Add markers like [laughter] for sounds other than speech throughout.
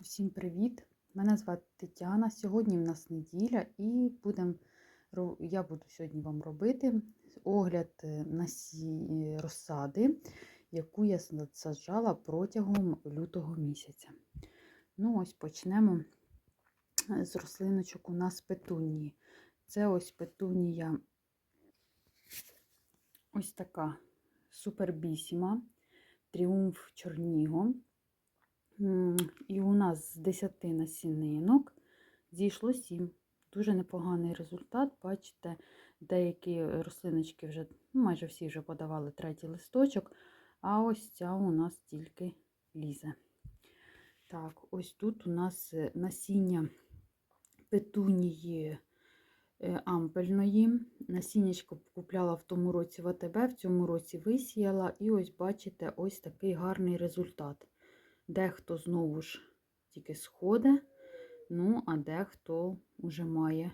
Всім привіт! Мене звати Тетяна. Сьогодні в нас неділя і будем, я буду сьогодні вам робити огляд е, насі... розсади, яку я саджала протягом лютого місяця. Ну, ось почнемо е, з рослиночок у нас петунії. Це ось петунія ось така супербісіма, тріумф Чорніго. І у нас з 10 насінинок зійшло 7. Дуже непоганий результат. Бачите, деякі рослиночки вже, ну, майже всі вже подавали третій листочок, а ось ця у нас тільки лізе. Так, ось тут у нас е, насіння петунії е, ампельної. Насіннячко купляла в тому році в АТБ, в цьому році висіяла. І ось бачите, ось такий гарний результат. Дехто знову ж тільки сходить, ну, а дехто вже має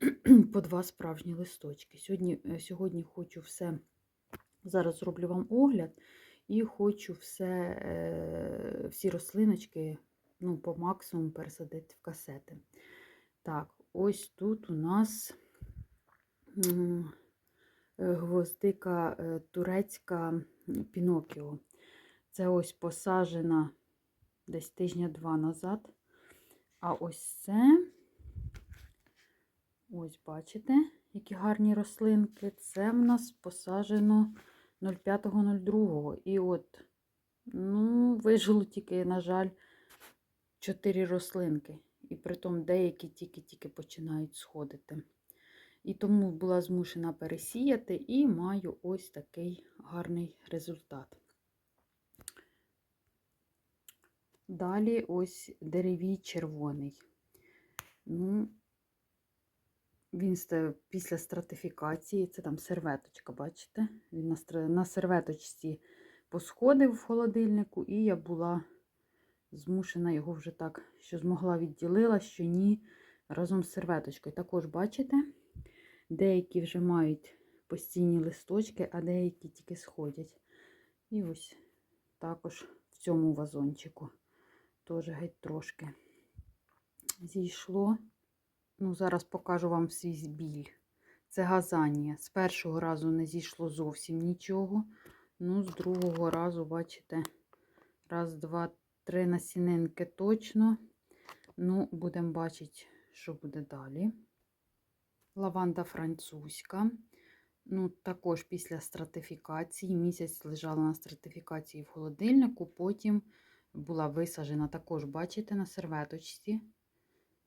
[clears throat] по два справжні листочки. Сьогодні, е, сьогодні хочу все, зараз зроблю вам огляд, і хочу все, е, всі рослиночки ну, по максимуму пересадити в касети. Так, ось тут у нас е, гвоздика турецька Пінокіо. Це ось посаджена десь тижня два назад. А ось це, ось бачите, які гарні рослинки. Це в нас посаджено 05.02. І от, ну, вижило тільки, на жаль, 4 рослинки. І притом деякі тільки-тільки починають сходити. І тому була змушена пересіяти і маю ось такий гарний результат. Далі ось деревій червоний. Ну, Він після стратифікації, це там серветочка, бачите? Він на, серветочці посходив в холодильнику, і я була змушена його вже так, що змогла відділила, що ні, разом з серветочкою. Також бачите, деякі вже мають постійні листочки, а деякі тільки сходять. І ось також в цьому вазончику. Теж геть трошки зійшло. Ну, зараз покажу вам свій біль. Це газанія. З першого разу не зійшло зовсім нічого. Ну, з другого разу, бачите, раз, два, три насінинки точно. Ну, будемо бачити, що буде далі. Лаванда французька. Ну, також після стратифікації. Місяць лежала на стратифікації в холодильнику, потім була висаджена також, бачите, на серветочці.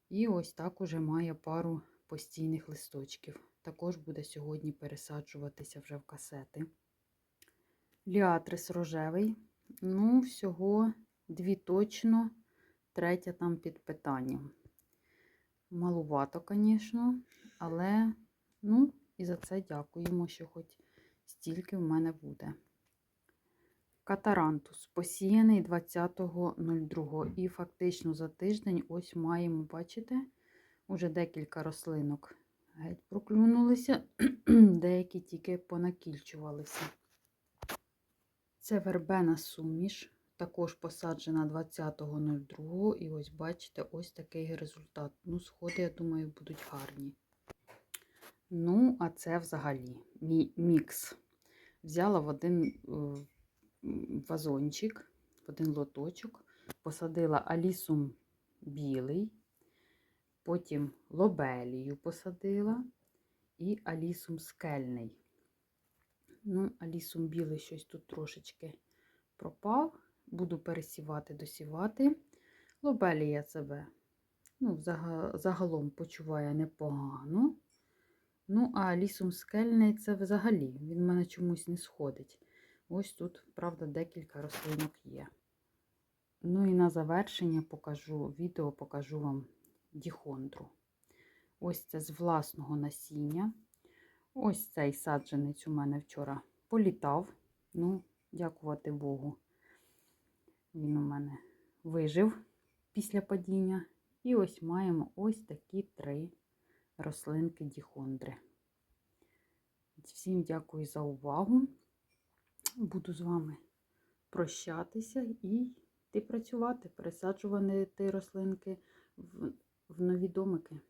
І ось так уже має пару постійних листочків. Також буде сьогодні пересаджуватися вже в касети. Ліатрис рожевий. Ну, всього дві точно, третя там під питанням. Малувато, звісно, але, ну, і за це дякуємо, що хоч стільки в мене буде. Катарантус посіяний 20.02. І фактично за тиждень ось маємо, бачите, уже декілька рослинок геть проклюнулися, [clears throat] деякі тільки понакільчувалися. Це вербена суміш, також посаджена 20.02. І ось бачите, ось такий результат. Ну, сходи, я думаю, будуть гарні. Ну, а це взагалі мій мікс. Взяла в один вазончик, в один лоточок, посадила алісум білий, потім лобелію посадила і алісум скельний. Ну, алісум білий щось тут трошечки пропав. Буду пересівати, досівати. Лобелія себе ну, загалом почуває непогано. Ну, а лісом скельний це взагалі, він в мене чомусь не сходить. Ось тут, правда, декілька рослинок є. Ну і на завершення покажу відео, покажу вам діхондру. Ось це з власного насіння. Ось цей саджанець у мене вчора політав. Ну, дякувати Богу. Він у мене вижив після падіння. І ось маємо ось такі три рослинки діхондри. Всім дякую за увагу. Буду з вами прощатися і йти працювати, пересаджувати рослинки в, нові домики.